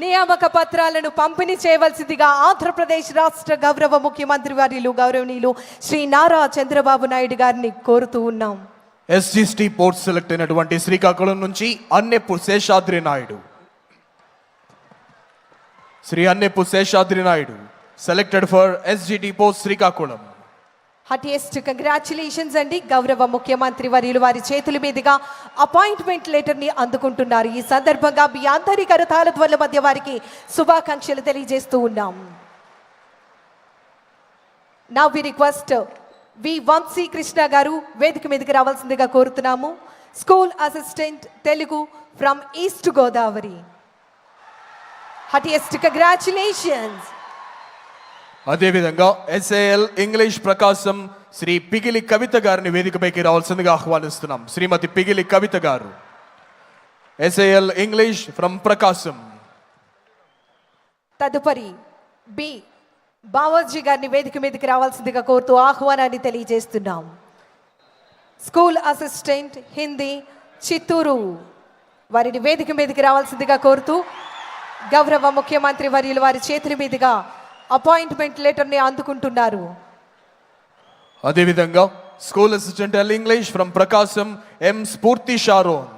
నియామక పత్రాలను పంపిణీ చేయవలసిందిగా ఆంధ్రప్రదేశ్ రాష్ట్ర గౌరవ ముఖ్యమంత్రి వర్యులు గౌరవనీయులు శ్రీ నారా చంద్రబాబు నాయుడు గారిని కోరుతూ ఉన్నాం. ఎస్జిస్టి పోర్ట్ సెలెక్ట్ అయినటువంటి శ్రీకాకుళం నుంచి Anneppu Seshadri Naidu. Shri Anneppu Seshadri Naidu. Selected for SGT post Srikakulam. Heartiest congratulations అండి. గౌరవ ముఖ్యమంత్రి వర్యులు వారి చేతుల మీదుగా అపాయింట్మెంట్ లెటర్ని అందుకుంటున్నారు. ఈ సందర్భంగా మీ అందరి కరతాల ధ్వల మధ్య వారికి శుభాకాంక్షలు తెలియజేస్తూ ఉన్నాం. నా we request V Vamsi Krishna garu వేదిక మీదకి రావాల్సిందిగా కోరుతున్నాము. School assistant Telugu from east Godavari heartiest congratulations అదేవిధంగా ఎస్ఏఎల్ ఇంగ్లీష్ ప్రకాశం శ్రీ పిగిలి కవిత గారిని వేదికపైకి రావాల్సిందిగా ఆహ్వానిస్తున్నాం. శ్రీమతి పిగిలి కవిత గారు. SAL English from Prakasam. తదుపరి బి బావోజీ గారిని వేదిక మీదకి రావాల్సిందిగా కోరుతూ ఆహ్వానాన్ని తెలియజేస్తున్నాం. స్కూల్ అసిస్టెంట్ హిందీ చిత్తూరు వారిని వేదిక మీదకి రావాల్సిందిగా కోరుతూ గౌరవ ముఖ్యమంత్రి వర్యులు వారి చేతుల మీదుగా అపాయింట్మెంట్ లెటర్ని అందుకుంటున్నారు. అదేవిధంగా school assistant L English from Prakasam M Spoorthi Sharon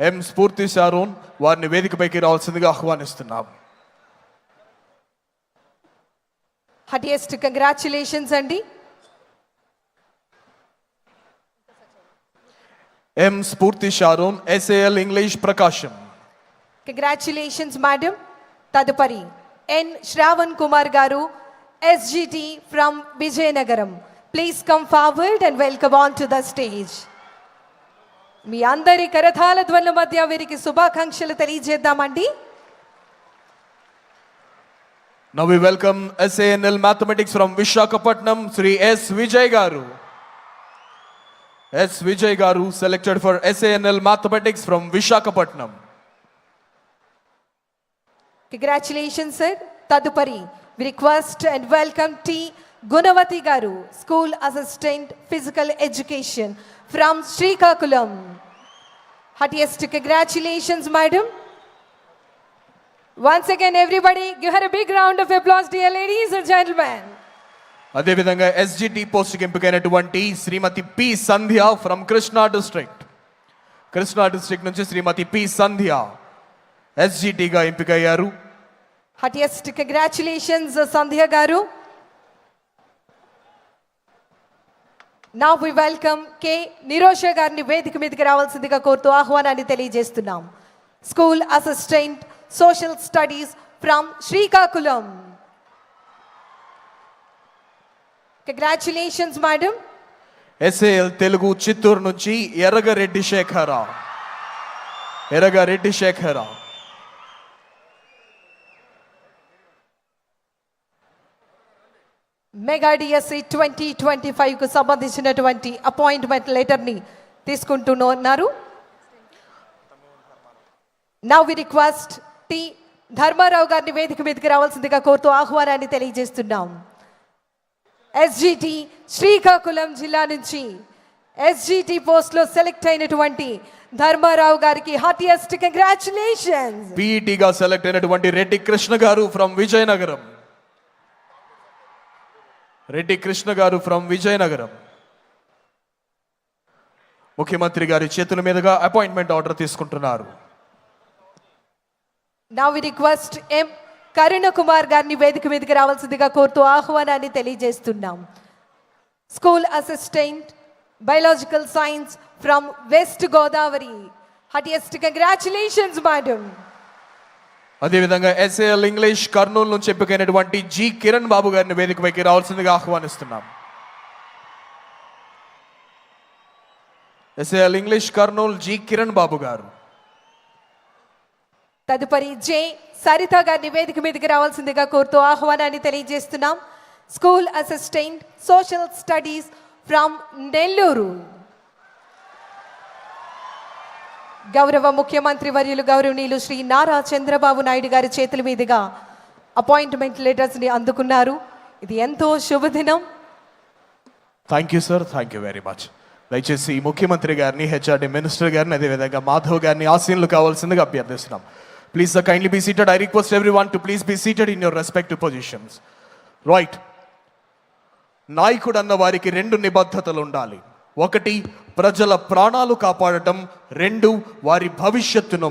M స్ఫూర్తి షారోన్ వారిని వేదికపైకి రావాల్సిందిగా ఆహ్వానిస్తున్నాం. హటియెస్ట్ కంగ్రాచులేషన్స్ అండి. M Spoorthi Sharon SAL English Prakasam congratulations madam తదుపరి ఎన్ శ్రావణ్ కుమార్ గారు SGT from Vizianagaram please come forward and welcome on to the stage మీ అందరి కరథాల ధ్వనుల మధ్య వీరికి శుభాకాంక్షలు తెలియజేద్దామండి. Now we welcome SANL Mathematics from Visakhapatnam Shri S Vijay గారు ఎస్ విజయ్ గారు selected for SANL Mathematics from Visakhapatnam congratulations sir తదుపరి we request and welcome T Gunavathi garu school assistant physical education from Srikakulam heartiest congratulations madam Once again, everybody, give her a big round of applause, dear ladies and gentlemen. అదేవిధంగా SGT పోస్ట్కి ఎంపికైనటువంటి Srimathi P Sandhya from Krishna district Krishna district నుంచి శ్రీమతి P సంధ్య ఎస్జిటిగా ఎంపికయ్యారు. Heartiest congratulations, Sandhya Garu. Now we welcome K. Nirosha గారిని వేదిక మీదకి రావాల్సిందిగా కోరుతూ ఆహ్వానాన్ని తెలియజేస్తున్నాం. School assistant social studies from Srikakulam congratulations madam SAL Telugu Chittoor నుంచి Erragareddy Sekhara Erragareddy Sekhara mega DSC twenty twenty ఫైవ్కు సంబంధించినటువంటి అపాయింట్మెంట్ లెటర్ని తీసుకుంటున్నారు. Now we request T Dharmarao గారిని వేదిక మీదకి రావాల్సిందిగా కోరుతూ ఆహ్వానాన్ని తెలియజేస్తున్నాం. ఎస్జిటి శ్రీకాకుళం జిల్లా నుంచి ఎస్జిటి పోస్ట్లో సెలెక్ట్ అయినటువంటి ధర్మారావు గారికి హార్టియెస్ట్ కంగ్రాచులేషన్స్ పీఈటీగా సెలెక్ట్ అయినటువంటి రెడ్డి కృష్ణ గారు ఫ్రమ్ విజయనగరం. రెడ్డి కృష్ణ గారు ఫ్రమ్ విజయనగరం. ముఖ్యమంత్రి గారి చేతుల మీదుగా అపాయింట్మెంట్ ఆర్డర్ తీసుకుంటున్నారు. నా వి రిక్వెస్ట్ ఎం కరుణ కుమార్ గారిని వేదిక మీదకి రావాల్సిందిగా కోరుతూ ఆహ్వానాన్ని తెలియజేస్తున్నాం. School assistant biological science from west Godavari heartiest congratulations madam అదేవిధంగా ఎస్ఏఎల్ ఇంగ్లీష్ కర్నూలు నుంచి ఎంపికైనటువంటి జి కిరణ్ బాబు గారిని వేదికపైకి రావాల్సిందిగా ఆహ్వానిస్తున్నాం. SAL English Kurnool G Kiran Babu గారు. తదుపరి జే సరిత గారిని వేదిక మీదకి రావాల్సిందిగా కోరుతూ ఆహ్వానాన్ని తెలియజేస్తున్నాం. School assistant social studies from Nellore. గౌరవ ముఖ్యమంత్రి వర్యులు గౌరవనీయులు శ్రీ నారా చంద్రబాబు నాయుడు గారి చేతుల మీదుగా అపాయింట్మెంట్ లెటర్స్ని అందుకున్నారు. ఇది ఎంతో శుభదినం. Thank you sir thank you very much దయచేసి ముఖ్యమంత్రి గారిని హెచ్ఆర్డి మినిస్టర్ గారిని అదేవిధంగా మాధవ్ గారిని ఆశీనులు కావాల్సిందిగా అభ్యర్థిస్తున్నాం. Please the kindly kindly seated I request everyone to please be seated in your respective positions right నాయకుడు అన్న వారికి రెండు నిబద్ధతలు ఉండాలి. ఒకటి ప్రజల ప్రాణాలు కాపాడటం రెండు వారి భవిష్యత్తును